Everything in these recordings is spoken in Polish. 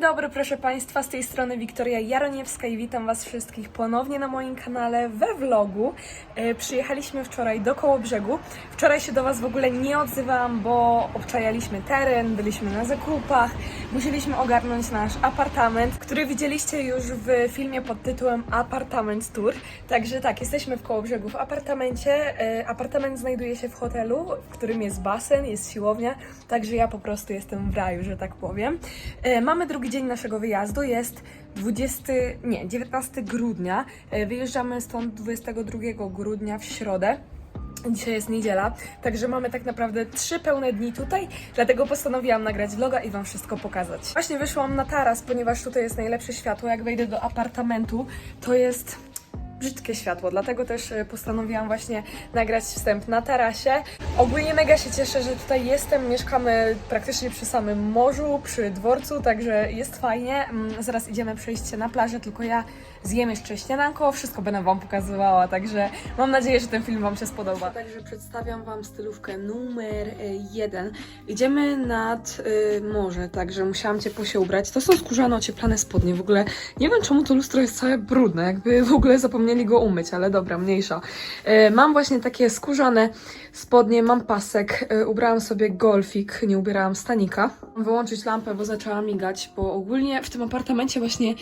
Dobry, proszę Państwa, z tej strony Wiktoria Jaroniewska i witam Was wszystkich ponownie na moim kanale we vlogu. E, Przyjechaliśmy wczoraj do Kołobrzegu. Wczoraj się do Was w ogóle nie odzywałam, bo obczajaliśmy teren, byliśmy na zakupach, musieliśmy ogarnąć nasz apartament, który widzieliście już w filmie pod tytułem Apartament Tour. Także tak, jesteśmy w Kołobrzegu w apartamencie. E, Apartament znajduje się w hotelu, w którym jest basen, jest siłownia, także ja po prostu jestem w raju, że tak powiem. E, Mamy drugi dzień naszego wyjazdu, jest 20, nie, 19 grudnia. E, Wyjeżdżamy stąd 22 grudnia w środę. Dzisiaj jest niedziela, także mamy tak naprawdę trzy pełne dni tutaj, dlatego postanowiłam nagrać vloga i Wam wszystko pokazać. Właśnie wyszłam na taras, ponieważ tutaj jest najlepsze światło. Jak wejdę do apartamentu, to jest brzydkie światło, dlatego też e, postanowiłam właśnie nagrać wstęp na tarasie. Ogólnie mega się cieszę, że tutaj jestem, mieszkamy praktycznie przy samym morzu, przy dworcu, także jest fajnie. Mm, Zaraz idziemy przejść się na plażę, tylko ja zjem jeszcze śniadanko, wszystko będę Wam pokazywała, także mam nadzieję, że ten film Wam się spodoba. Także przedstawiam Wam stylówkę numer e, jeden. Idziemy nad y, morze, także musiałam ciepło się ubrać. To są skórzane ocieplane spodnie, w ogóle nie wiem czemu to lustro jest całe brudne, jakby w ogóle zapomnieli go umyć, ale dobra, mniejsza. E, mam właśnie takie skórzane spodnie, mam pasek, e, ubrałam sobie golfik, nie ubierałam stanika. Wyłączyć lampę, bo zaczęła migać, bo ogólnie w tym apartamencie właśnie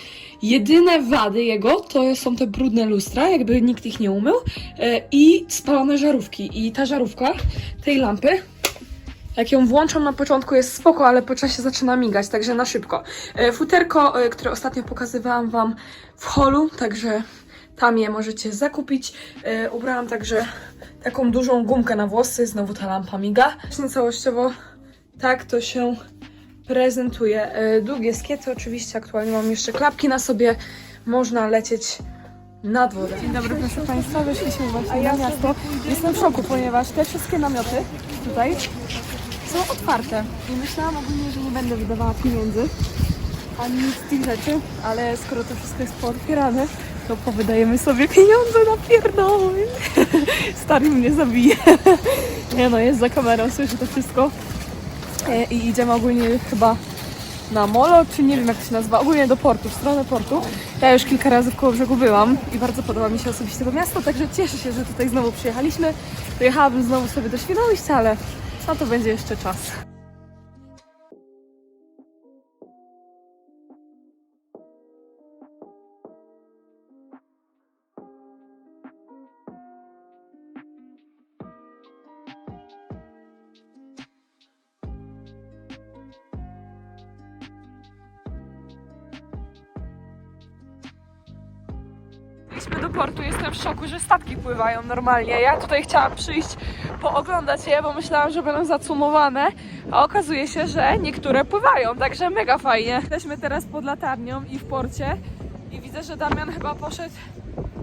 jedyne wady jego to są te brudne lustra, jakby nikt ich nie umył e, i spalone żarówki. I ta żarówka tej lampy jak ją włączam na początku jest spoko, ale po czasie zaczyna migać, także na szybko. E, Futerko, e, które ostatnio pokazywałam Wam w holu, także tam je możecie zakupić. Ubrałam także taką dużą gumkę na włosy, znowu ta lampa miga. Właśnie całościowo tak to się prezentuje. Długie skiety oczywiście, aktualnie mam jeszcze klapki na sobie, można lecieć nad wodę. Dzień dobry, proszę Państwa. Wyszliśmy właśnie na miasto. Jestem w szoku, ponieważ te wszystkie namioty tutaj są otwarte. I myślałam ogólnie, że nie będę wydawała pieniędzy ani z tych rzeczy, ale skoro to wszystko jest pootwierane, to powydajemy sobie pieniądze na pierdoły. Stary mnie zabije. Nie no, jest za kamerą, słyszę to wszystko. E, I idziemy ogólnie chyba na molo, czy nie wiem jak to się nazywa, ogólnie do portu, w stronę portu. Ja już kilka razy w koło brzegu byłam i bardzo podoba mi się osobiście to miasto, także cieszę się, że tutaj znowu przyjechaliśmy. Pojechałabym znowu sobie do Świnoujścia, ale na to będzie jeszcze czas. Idźmy do portu, jestem w szoku, że statki pływają normalnie. Ja tutaj chciałam przyjść, pooglądać je, bo myślałam, że będą zacumowane, a okazuje się, że niektóre pływają, także mega fajnie. Jesteśmy teraz pod latarnią i w porcie i widzę, że Damian chyba poszedł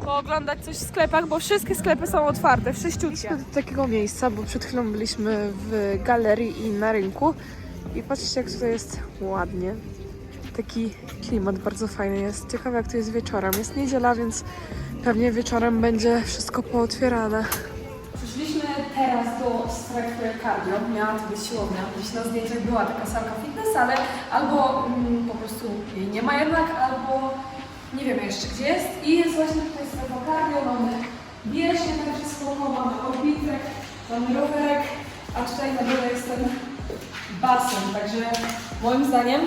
pooglądać coś w sklepach, bo wszystkie sklepy są otwarte, wszyściutkie. do takiego miejsca, bo przed chwilą byliśmy w galerii i na rynku i patrzcie jak tutaj jest ładnie. Taki klimat bardzo fajny jest. Ciekawe jak to jest wieczorem. Jest niedziela, więc pewnie wieczorem będzie wszystko pootwierane. Przyszliśmy teraz do strefy cardio, miała to być siłownia. Gdzieś na zdjęciach była taka salka fitness, ale albo mm, po prostu jej nie ma jednak, albo nie wiemy jeszcze gdzie jest. I jest właśnie tutaj strefa cardio, mamy bieżnię także spoko, mamy orbitrek, mamy rowerek, a tutaj na dole jest ten basen, także moim zdaniem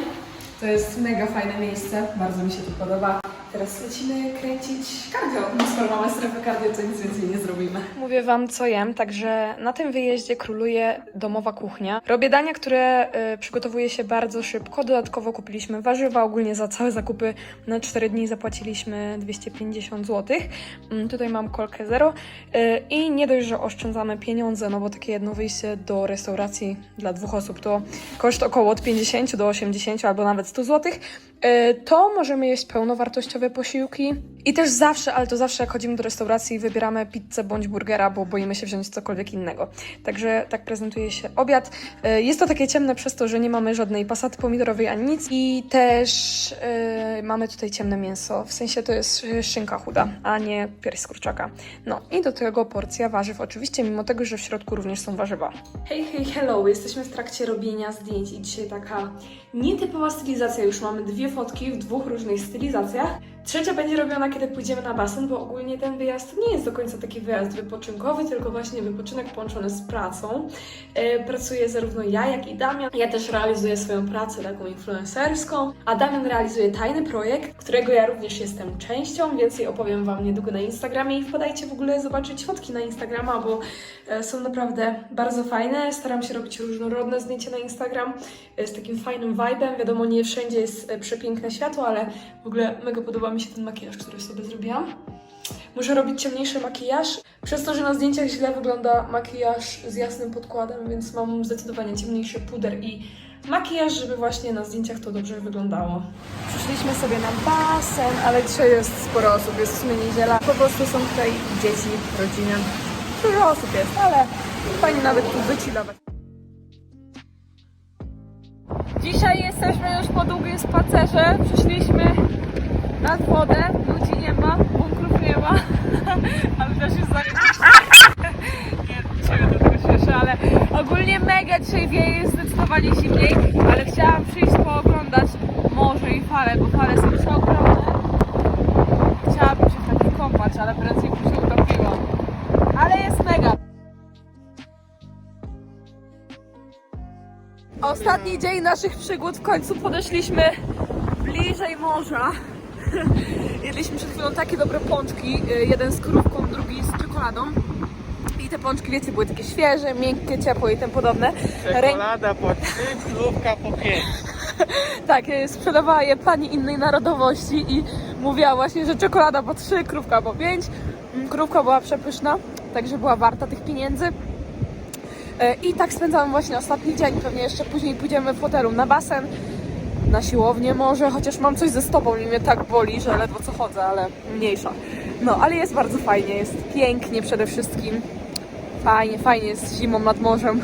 to jest mega fajne miejsce, bardzo mi się tu podoba. Teraz lecimy kręcić cardio. No skoro mamy strefę cardio, to nic więcej nie zrobimy. Mówię wam, co jem, także na tym wyjeździe króluje domowa kuchnia. Robię dania, które y, przygotowuje się bardzo szybko. Dodatkowo kupiliśmy warzywa. Ogólnie za całe zakupy na 4 dni zapłaciliśmy 250 zł. Mm, tutaj mam kolkę zero. Y, I nie dość, że oszczędzamy pieniądze, no bo takie jedno wyjście do restauracji dla dwóch osób to koszt około od 50 do 80 albo nawet 100 zł, to możemy jeść pełnowartościowe wartościowe posiłki. I też zawsze, ale to zawsze jak chodzimy do restauracji, wybieramy pizzę bądź burgera, bo boimy się wziąć cokolwiek innego. Także tak prezentuje się obiad. E, Jest to takie ciemne przez to, że nie mamy żadnej pasaty pomidorowej ani nic. I też e, mamy tutaj ciemne mięso. W sensie to jest e, szynka chuda, a nie pierś z kurczaka. No i do tego porcja warzyw oczywiście, mimo tego, że w środku również są warzywa. Hej, hej, hello! Jesteśmy w trakcie robienia zdjęć i dzisiaj taka nietypowa stylizacja. Już mamy dwie fotki w dwóch różnych stylizacjach. Trzecia będzie robiona, kiedy pójdziemy na basen, bo ogólnie ten wyjazd nie jest do końca taki wyjazd wypoczynkowy, tylko właśnie wypoczynek połączony z pracą. E, pracuję zarówno ja, jak i Damian. Ja też realizuję swoją pracę taką influencerską, a Damian realizuje tajny projekt, którego ja również jestem częścią. Więcej opowiem Wam niedługo na Instagramie i wpadajcie w ogóle zobaczyć fotki na Instagrama, bo e, są naprawdę bardzo fajne. Staram się robić różnorodne zdjęcia na Instagram e, z takim fajnym vibem. Wiadomo, nie wszędzie jest przepiękne światło, ale w ogóle mega podoba mi się ten makijaż, który sobie zrobiłam. Muszę robić ciemniejszy makijaż, przez to, że na zdjęciach źle wygląda makijaż z jasnym podkładem, więc mam zdecydowanie ciemniejszy puder i makijaż, żeby właśnie na zdjęciach to dobrze wyglądało. Przyszliśmy sobie na basen, ale dzisiaj jest sporo osób, jest w sumie niedziela. Po prostu są tutaj dzieci, rodziny. Dużo osób jest, ale fajnie nawet tu wychillować. Dzisiaj jesteśmy już po długim spacerze. Przyszliśmy nad wodę. Ludzi nie ma, bunkrów nie ma, ale też jest zajebiście. Ale ogólnie mega dzisiaj wieje, jest zdecydowanie zimniej, ale chciałam przyjść pooglądać morze i fale, bo fale są przeogromne. Chciałabym się w takich kąpać, ale prędzej bym się utopiła. Ale jest mega. Ostatni dzień naszych przygód, w końcu podeszliśmy bliżej morza. Jedliśmy przed chwilą takie dobre pączki, y, jeden z krówką, drugi z czekoladą. I te pączki, wiecie, były takie świeże, miękkie, ciepłe i tym podobne. Czekolada po 3, krówka po 5. tak, y, sprzedawała je pani innej narodowości i mówiła właśnie, że czekolada po 3, krówka po 5. Krówka była przepyszna, także była warta tych pieniędzy. E, I tak spędzamy właśnie ostatni dzień. Pewnie jeszcze później pójdziemy w hotelu na basen, na siłownię może, chociaż mam coś ze stopą i mnie tak boli, że ledwo co chodzę, ale mniejsza. No, ale jest bardzo fajnie, jest pięknie przede wszystkim. Fajnie, fajnie jest zimą nad morzem.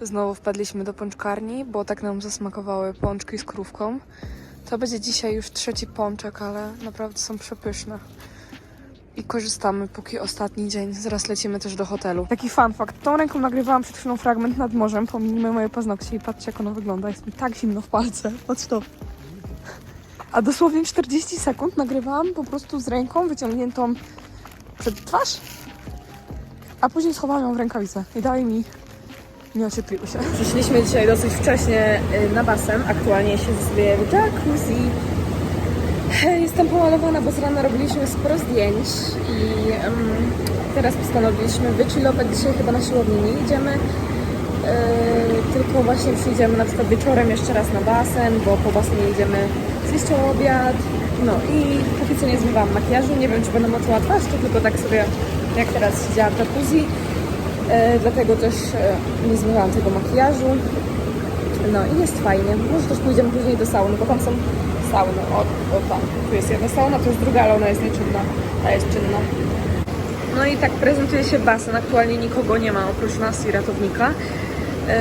Znowu wpadliśmy do pączkarni, bo tak nam zasmakowały pączki z krówką. To będzie dzisiaj już trzeci pączek, ale naprawdę są przepyszne. I korzystamy, póki ostatni dzień. Zaraz lecimy też do hotelu. Taki fun fact. Tą ręką nagrywałam przed chwilą fragment nad morzem. Pomijmy moje paznokcie i patrzcie, jak ono wygląda. Jest mi tak zimno w palce. Patrz to. A dosłownie 40 sekund nagrywałam po prostu z ręką wyciągniętą przed twarz. A później schowałam ją w rękawicę. I dalej mi nie ociepliły się. Przyszliśmy dzisiaj dosyć wcześnie y, na basen. Aktualnie się sobie w jacuzzi. Jestem pomalowana, bo z rana robiliśmy sporo zdjęć i em, teraz postanowiliśmy wychillować. Dzisiaj chyba na siłownię nie idziemy, e, tylko właśnie przyjdziemy na przykład wieczorem jeszcze raz na basen, bo po basenie idziemy zjeść obiad. No i póki co nie zmywałam makijażu, nie wiem czy będę moczyła twarz, czy tylko tak sobie jak teraz siedziałam w jacuzzi. E, dlatego też e, nie zmywałam tego makijażu. No i jest fajnie. Może też pójdziemy później do sauny, bo tam są sauny. O, o tam. Tu jest jedna sauna, to jest druga, ale ona jest nieczynna. Ta jest czynna. No i tak prezentuje się basen. Aktualnie nikogo nie ma oprócz nas i ratownika. Yy,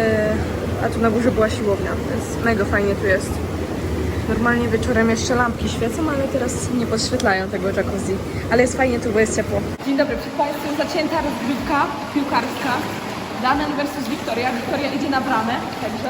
a tu na górze była siłownia, więc mega fajnie tu jest. Normalnie wieczorem jeszcze lampki świecą, ale teraz nie podświetlają tego jacuzzi. Ale jest fajnie tu, bo jest ciepło. Dzień dobry, przed Państwem zacięta rozgrywka piłkarska. Damian versus Wiktoria. Wiktoria idzie na bramę, także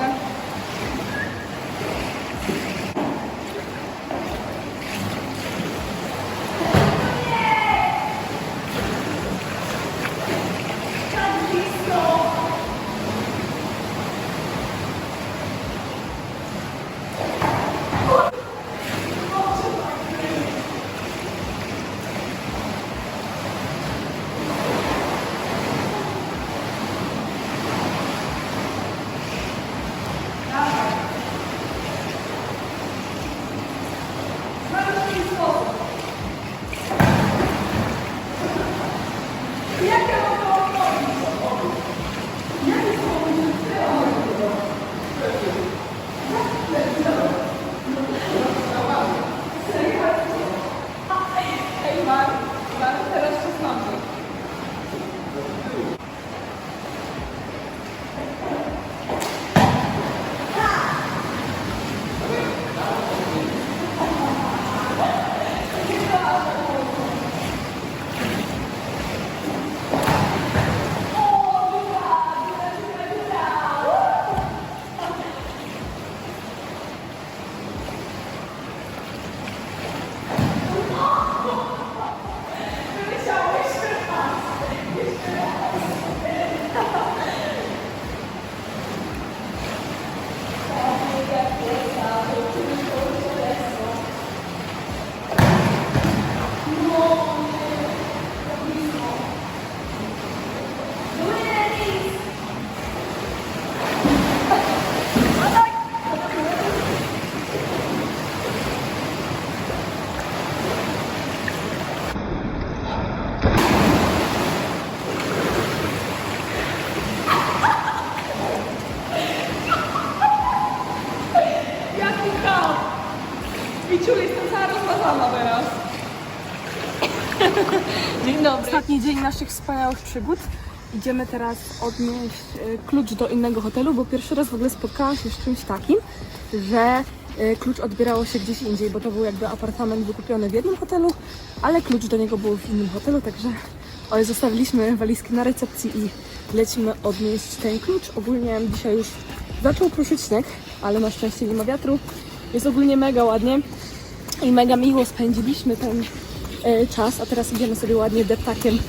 dzień naszych wspaniałych przygód. Idziemy teraz odnieść e, klucz do innego hotelu, bo pierwszy raz w ogóle spotkałam się z czymś takim, że e, klucz odbierało się gdzieś indziej, bo to był jakby apartament wykupiony w jednym hotelu, ale klucz do niego był w innym hotelu, także oj, zostawiliśmy walizki na recepcji i lecimy odnieść ten klucz. Ogólnie dzisiaj już zaczął pruszyć śnieg, ale na szczęście nie ma wiatru. Jest ogólnie mega ładnie i mega miło spędziliśmy ten czas, a teraz idziemy sobie ładnie deptakiem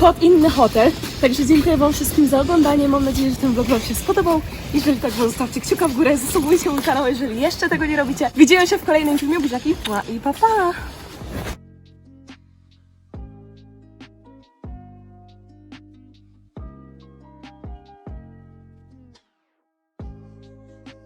pod inny hotel. Także dziękuję Wam wszystkim za oglądanie. Mam nadzieję, że ten vlog Wam się spodobał. Jeżeli tak, to zostawcie kciuka w górę, zasubujcie mój kanał, jeżeli jeszcze tego nie robicie. Widzimy się w kolejnym filmie. Buziaki i pa pa!